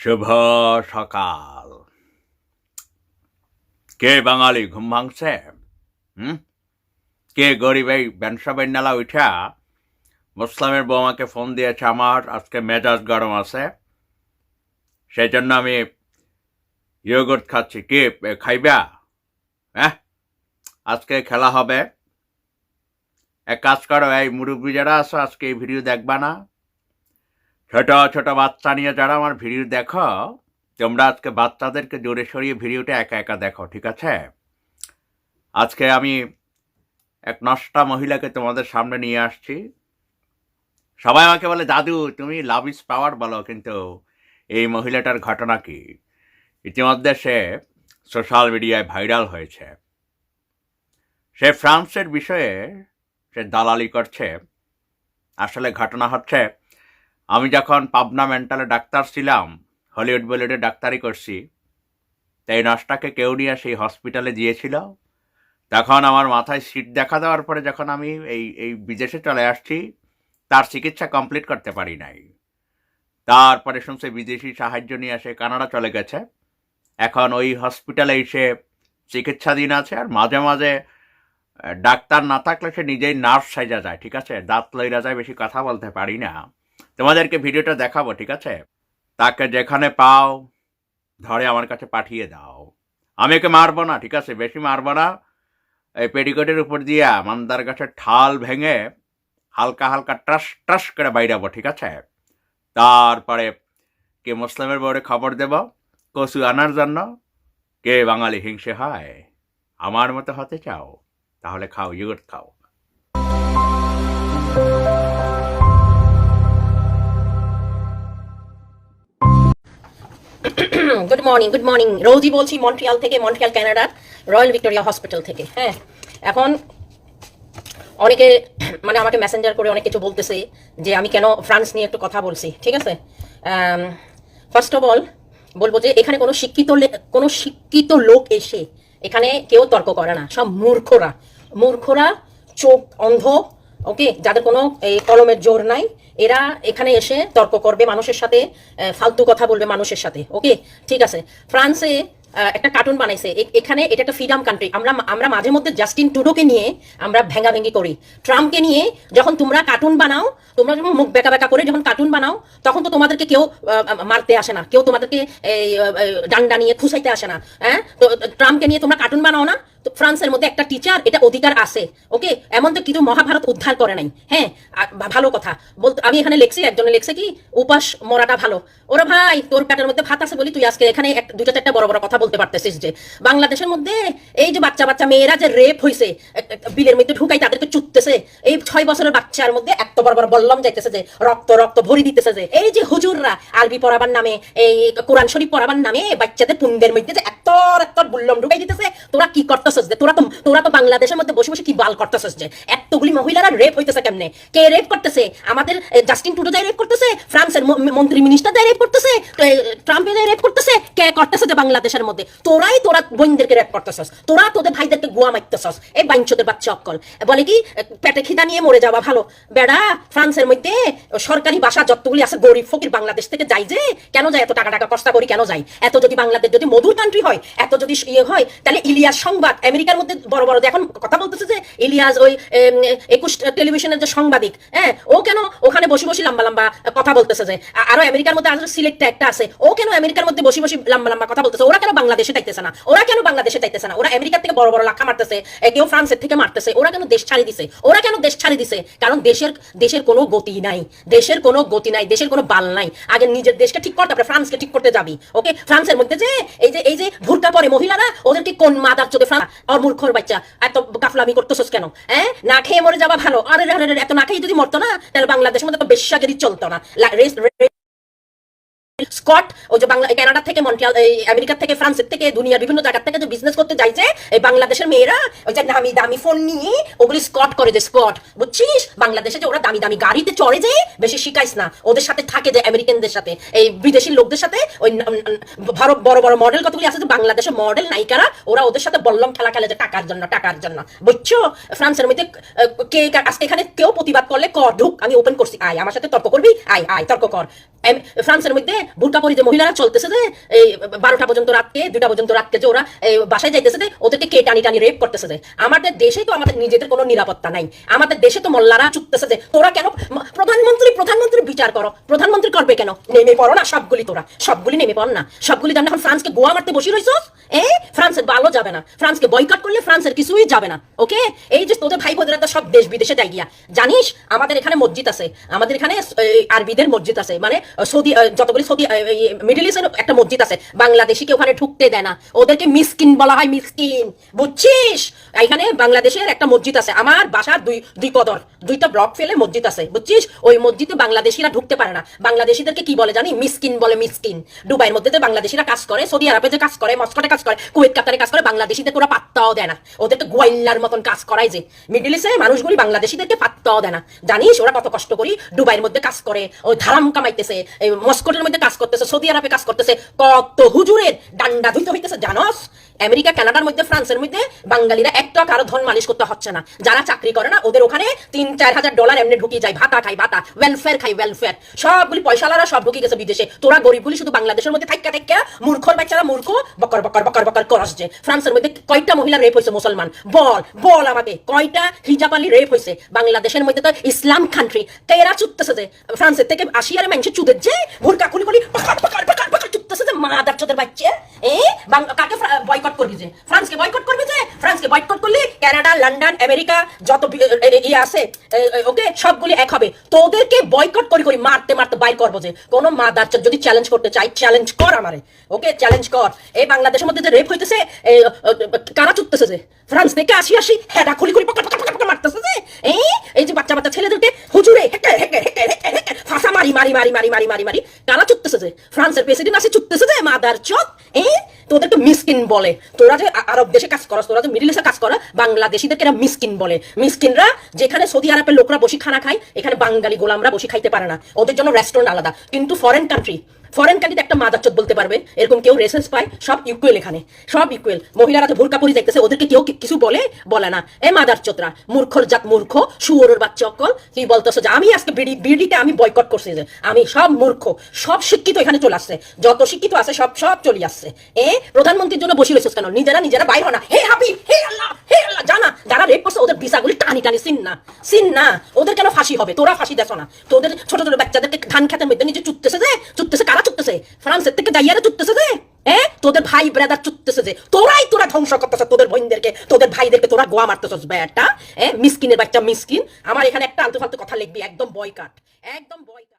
শুভ সকাল। কে বাঙালি ঘুম ভাঙছে? হুম? কে গরিব এই ব্যবসা বেন্নালা উঠা? মুসলামের বৌমাকে ফোন দিয়েছে আমার, আজকে মেজাজ গরম আছে। সেই জন্য আমি ইয়োগর্ট খাচ্ছি। কে, খাইবা? হ্যাঁ? আজকে খেলা হবে। এক কাজ করো, এই মুরব্বী যারা আছো, আজকে এই ভিডিও দেখবা না। ছোট ছোট বাচ্চা নিয়ে যারা আমার ভিডিও দেখো তোমরা আজকে বাচ্চাদেরকে জোরে সরিয়ে ভিডিওটা একা একা দেখো, ঠিক আছে? আজকে আমি এক নষ্টা মহিলাকে তোমাদের সামনে নিয়ে আসছি। সবাই আমাকে বলে, দাদু, তুমি লাভ ইজ পাওয়ার বলো, কিন্তু এই মহিলাটার ঘটনা কি? ইতিমধ্যে সে সোশ্যাল মিডিয়ায় ভাইরাল হয়েছে। সে ফ্রান্সের বিষয়ে সে দালালি করছে। আসলে ঘটনা হচ্ছে আমি যখন পাবনা মেন্টালে ডাক্তার ছিলাম, হলিউড বলিউডে ডাক্তারি করছি, তাই নার্সটাকে কেউ নিয়ে সেই হসপিটালে দিয়েছিল তখন আমার মাথায় সিট দেখা দেওয়ার পরে যখন আমি এই এই বিদেশে চলে আসছি, তার চিকিৎসা কমপ্লিট করতে পারি নাই। তারপরে শুনছে বিদেশি সাহায্য নিয়ে এসে কানাডা চলে গেছে। এখন ওই হসপিটালে এসে চিকিৎসাধীন আছে আর মাঝে মাঝে ডাক্তার না থাকলে সে নিজেই নার্স সাইজা যায়, ঠিক আছে? দাঁত লইরা যায়, বেশি কথা বলতে পারি না। তোমাদেরকে ভিডিওটা দেখাবো, ঠিক আছে? তাকে যেখানে পাও, ধরে আমার কাছে পাঠিয়ে দাও। আমি ওকে মারবো না, ঠিক আছে? বেশি মারবো না। এই পেটিকোটের উপর দিয়ে মান্দার গাছের ঠাল ভেঙে হালকা হালকা ট্রাস ট্রাস করে বাইরাবো, ঠিক আছে? তারপরে কে মুসলিমের বউরে খবর দেব? কচু আনার জন্য? কে বাঙালি হিংসে হয়? আমার মতো হতে চাও? তাহলে খাও ইউট খাও। মর্নিং গুড মর্নিং রোজই বলছি মন্ট্রিয়াল থেকে, মন্ট্রিয়াল কানাডার, রয়্যাল ভিক্টোরিয়া হসপিটাল থেকে হ্যাঁ। এখন অনেকে মানে আমাকে মেসেঞ্জার করে অনেক কিছু বলতেছে যে আমি কেন ফ্রান্স নিয়ে একটু কথা বলছি, ঠিক আছে? ফার্স্ট অফ অল বলব যে এখানে কোনো শিক্ষিত কোনো শিক্ষিত লোক এসে এখানে কেউ তর্ক করে না, সব মূর্খরা। মূর্খরা চোখ অন্ধ ওকে? যাদের কোনো, এই, কলমের জোর নাই, এরা এখানে এসে তর্ক করবে মানুষের সাথে ফালতু কথা বলবে মানুষের সাথে, ওকে? ঠিক আছে। ফ্রান্সে একটা কার্টুন বানাইছে। এখানে এটা একটা ফ্রিডম কান্ট্রি আমরা আমরা মাঝে মধ্যে জাস্টিন টুডোকে নিয়ে আমরা ভেঙ্গাভেঙ্গি করি। ট্রাম্পকে নিয়ে যখন তোমরা কার্টুন বানাও, তোমরা যখন মুখ বেকা বেকা করে যখন কার্টুন বানাও, তখন তো তোমাদেরকে কেউ মারতে আসে না। কেউ তোমাদেরকে ডান্ডা নিয়ে খুসাইতে আসে না। হ্যাঁ? তো ট্রাম্পকে নিয়ে তোমরা কার্টুন বানাও না। ফ্রান্সের মধ্যে একটা টিচার এটা অধিকার আছে ওকে এমন তো কিছু মহাভারত উদ্ধার করে নাই হ্যাঁ? ভালো কথা। বলতে আমি এখানে লেখছি, একজনে লেখছে কি? উপাস মরাটা ভালো। ওরা ভাই, তোর পেটের মধ্যে ভাত আছে বলি তুই আজকে এখানে দুইটা চারটা বড় বড় কথা বলতে পারতেছিস যে, বাংলাদেশের মধ্যে এই যে বাচ্চা বাচ্চা মেয়েরা যে রেপ হয়েছে বিলের মধ্যে ঢুকাই তাদেরকে চুততেছে, এই ছয় বছরের বাচ্চার মধ্যে এত বড় বড় বল্লম যাইতেছে যে, রক্ত রক্ত ভরি দিতেছে যে, এই যে হুজুররা আরবি পড়াবার নামে, এই কোরআন শরীফ পড়াবার নামে বাচ্চাদের পুন্ডের মধ্যে যে এত এত বুল্লম ঢুকাই দিতেছে, তোরা কি করতেছিস যে? তোরা তো তোরা তো বাংলাদেশের মধ্যে বসে বসে কি বাল করতেছিস যে? এতগুলি মহিলারা রেপ হইতেছে কেমনে? কে রেপ করতেছে? আমাদের জাস্টিন টুডো যাই রেপ করতেছে? ফ্রান্সের মন্ত্রী মিনিস্টার যাই রেপ করতেছে? এ, যাই রেপ করতেছে? কে করতেছে যে বাংলাদেশের মধ্যে? তোরাই তোরা বোনদেরকে রেপ করতেছস। তোরা তোদের ভাইদেরকে গুয়া মারতেছস। এই বাইঞ্চদের বাচ্চা অক্কল বলে কি? পেটে খিদা নিয়ে মরে যাওয়া ভালো। বেড়া ফ্রান্সের মধ্যে সরকারি বাসা যতগুলি আছে গরিব ফকির বাংলাদেশ থেকে যাই যে? কেন যায়? এত টাকা টাকা কষ্টা করি কেন যায়? এত যদি বাংলাদেশ যদি মধুর কান্ট্রি হয় এত যদি ইয়ে হয় তাহলে ইলিয়াস সংবাদ আমেরিকার মধ্যে বড় বড়, এখন কথা বলতেছে যে ইলিয়াস ওই একুশ টেলিভিশনের যে সাংবাদিক হ্যাঁ ও কেন ওখানে বসে বসে লম্বা লম্বা কথা বলতেছে যে আরও আমেরিকার মধ্যে আরও সিলেক্ট একটা আছে, ও কেন আমেরিকার মধ্যে বসে বসে লম্বা লম্বা কথা বলতেছে? ওরা কেন বাংলাদেশে চাইতেছে না? ওরা কেন বাংলাদেশে চাইতেছে না? ওরা আমেরিকার থেকে বড় বড় লাখা মারতেছে কেউ ফ্রান্সের থেকে মারতেছে, ওরা কেন দেশ ছাড়ি দিছে? ওরা কেন দেশ ছাড়ি দিছে? কারণ দেশের দেশের কোনো গতি নাই, দেশের কোনো গতি নাই, দেশের কোনো বাল নাই। আগে নিজের দেশকে ঠিক করতে, তারপরে ফ্রান্সকে ঠিক করতে যাবি ওকে ফ্রান্সের মধ্যে যে, এই যে এই যে ভুরকা পরে মহিলারা, ওদেরকে কোন মাদার চোখে ফ্রান্স আর মূর্খর বাচ্চা। এত গাফলামি করতেছস কেন? হ্যাঁ? না খেয়ে মরে যাওয়া ভালো। আরে এত না খেয়ে যদি মরতো না, তাহলে বাংলাদেশের মধ্যে তো বেশ্যাগিরি চলতো না। স্কট ওই যে বাংলা কানাডা থেকে মন্ট্রিয়াল এই আমেরিকা থেকে ফ্রান্সের থেকে দুনিয়ার বিভিন্ন জায়গা থেকে যে বিজনেস করতে যাই যে, এই বাংলাদেশের মেয়েরা ওই যে দামি দামি ফোন নিয়ে ওগুলি স্কট করে যে, স্কট। বুঝছিস? বাংলাদেশে যে ওরা দামি দামি গাড়িতে চড়ে যে, বেশি শিখাইস না। ওদের সাথে থাকে যে আমেরিকানদের সাথে। এই বিদেশি লোকদের সাথে ওই ভারত বড় বড় মডেল কতগুলি আছে যে, বাংলাদেশের মডেল নায়িকারা, ওরা ওদের সাথে বল্লম খেলা খেলে যে, টাকার জন্য টাকার জন্য। বুঝছ? ফ্রান্সের মধ্যে কা- আজকে এখানে কেউ প্রতিবাদ করলে কর, ঢুক, আমি ওপেন করছি। আয়, আমার সাথে তর্ক করবি? আয় আয়, তর্ক কর। ফ্রান্সের মধ্যে বুরকা পরি যে মহিলারা চলতেছে যে, এই বারোটা পর্যন্ত রাতকে দুটা পর্যন্ত রাতকে যে ওরা, এই বাসায় যাইতেছে যে, ওদেরকে কে টানি টানি রেপ করতেছে যে। আমাদের দেশে তো আমাদের নিজেদের কোনো নিরাপত্তা নাই। আমাদের দেশে তো মল্লারা চুকতেছে যে, তোরা কেন, প্রধানমন্ত্রী প্রধানমন্ত্রী বিচার করো। প্রধানমন্ত্রী করবে কেন? নেমে পড়ো না সবগুলি তোরা। সবগুলি নেমে পড় না। সবগুলি যেমন এখন ফ্রান্সকে গোয়া মারতে বসে রইছস এ? ফ্রান্সের ভালো যাবে না। ফ্রান্সকে বয়কট করলে ফ্রান্সের কিছুই যাবে না। ওকে? এই যে তোদের ভাই বোনেরা সব দেশ বিদেশে যাই গিয়া। জানিস, আমাদের এখানে মসজিদ আছে। আমাদের এখানে আরবিদের মসজিদ আছে। মানে সৌদি যতগুলি সৌদি মিডিল ইস্টের একটা মসজিদ আছে। বাংলাদেশিকে ওখানে ঢুকতে দেয় না। ওদেরকে মিসকিন বলা হয় মিসকিন। বুঝছিস? এখানে বাংলাদেশের একটা মসজিদ আছে। আমার বাসার দুই দুই কদর। দুইটা ব্লক ফেলে মসজিদ আছে। বুঝছিস? ওই মসজিদে বাংলাদেশিরা ঢুকতে পারে না। বাংলাদেশিদেরকে কি বলে জানি? মিসকিন বলে মিসকিন। দুবাইয়ের মধ্যে যে বাংলাদেশিরা কাজ করে, সৌদি আরবে যে কাজ করে মস্কটে কাজ করে, কুয়েত, কাতারে কাজ করে, বাংলাদেশিদের ওরা পাত্তাও দেয় না। ওদেরকে গোয়াইল্লার মতন কাজ করায় যে। মিডিল ইস্টে মানুষগুলি বাংলাদেশিদেরকে পাত্তাও দেয় না। জানিস, ওরা কত কষ্ট করি? দুবাইয়ের মধ্যে কাজ করে, ওই ধারাম কামাইতেছে মস্কটের মধ্যে কাজ করতেছে, সৌদি আরবে কাজ করতেছে, কত হুজুরের ডান্ডা ধুইতে হইতেছে, জানস? আমেরিকা, কানাডার মধ্যে, ফ্রান্সের মধ্যে বাঙালিরা একটা কারও ধন মালিশ করতে হচ্ছে না। যারা চাকরি করে না, ওদের ওখানে তিন, চার হাজার ডলার এমনি ঢুকিয়ে যায়, ভাতা খাই ভাতা। ওয়েলফেয়ার খাই ওয়েলফেয়ার সবগুলি পয়সালারা সব ঢুকে গেছে বিদেশে। তোরা গরিবগুলি শুধু বাংলাদেশের মধ্যে থাইকা থাইকা মূর্খর বাচ্চারা মূর্খ, বকর বকর বকর বকর, করস যে। ফ্রান্সের মধ্যে কয়টা মহিলা রেপ হয়েছে মুসলমান? বল বল আমাকে, কয়টা হিজাবালি রেপ হয়েছে? বাংলাদেশের মধ্যে তো ইসলাম কান্ট্রি কেরা চুত্তেছে যে, ফ্রান্সের থেকে আসিয়ারে মানুষ চুদের যে, ভুরকা খুলি খুলি বকর যে মাদার চোদের বাচ্চা? এ? কাকে বয়কট করবি যে? ফ্রান্সকে বয়কট করবি যে? ফ্রান্সকে বয়কট করলে? কানাডা, লন্ডন, আমেরিকা, যত ইয়ে আছে ওকে? সবগুলি এক হবে। তোদেরকে বয়কট করি করি, মারতে মারতে বাইর করব যে। কোন মাদার চোদ যদি চ্যালেঞ্জ করতে চাই চ্যালেঞ্জ কর আমারে। ওকে? চ্যালেঞ্জ কর। এই বাংলাদেশের মধ্যে যে রেপ হইতেছে কারা চুটতেছে যে? ফ্রান্স থেকে আসি আসি। হেডা খুলি খুলি পকর পকর পকর মারতেছে যে। এই এই যে বাচ্চা বাচ্চা ছেলেদেরকে হুজুরে হেকে হেকে হেকে হেকে ফাঁসা মারি মারি মারি মারি মারি মারি মারি কারা চুটতেছে যে। ফ্রান্সের প্রেসিডেন্ট আসে চুটতেছে যে, মাদার চোদ এই তোদেরকে মিসকিন বলে। তোরা যে আরব দেশে কাজ করস, তোরা যে মিডিল ইস্টে কাজ করা, বাংলাদেশিদেরকে এরা মিসকিন বলে। মিসকিনরা যেখানে সৌদি আরবের লোকরা বসে খানা খায়, এখানে বাঙালি গোলামরা বসে খাইতে পারে না। ওদের জন্য রেস্টুরেন্ট আলাদা। কিন্তু ফরেন কান্ট্রি ফরেন কান্ট্রিতে একটা মাদারচোদ বলতে পারবে। এরকম কেউ রেসেন্স পায়, সব ইকুয়েল এখানে। সব ইকুয়েল মহিলারা তো ভুরকা পরি দেখতেছে, ওদেরকে কেউ কিছু বলে বলে না। এ মাদারচোদরা মূর্খর জাত মূর্খ শুয়োরের বাচ্চা অকল কি বলতেছো যে, আমি আজকে বিডি বিডিতে আমি বয়কট করছি যে, আমি সব মূর্খ, সব শিক্ষিত এখানে চলে আসছে। যত শিক্ষিত আছে, সব সব চলে আসছে। এ, প্রধানমন্ত্রীর জন্য বসে রয়েছে কেন? নিজেরা নিজেরা বাইর না। হে হাবিব, হে আল্লাহ হে আল্লাহ, জানা। যারা রেপ করছে, ওদের ভিসাগুলি টানি টানি সিন না সিন না ওদের কেন ফাঁসি হবে? তোরা ফাঁসি দেছো না। তোদের ছোট ছোট বাচ্চাদেরকে ধান খেতের মধ্যে নিচে চুটতেছে যে, চুটতেছে কারা? চুটতেছে ফ্রান্সের থেকে যাইয়ারা চুটতেছে যে? হ্যাঁ তোদের ভাই ব্রাদার চুটতেছে যে? তোরাই তোরা ধ্বংস করতেছ তোদের বোনদেরকে। তোদের ভাইদেরকে তোরা গোয়া মারতেছস, ব্যাটা। হ্যাঁ মিসকিনের বাচ্চা মিসকিন। আমার এখানে একটা আলতু ফালতু কথা লিখবি, একদম বয়কাট একদম বয়কাট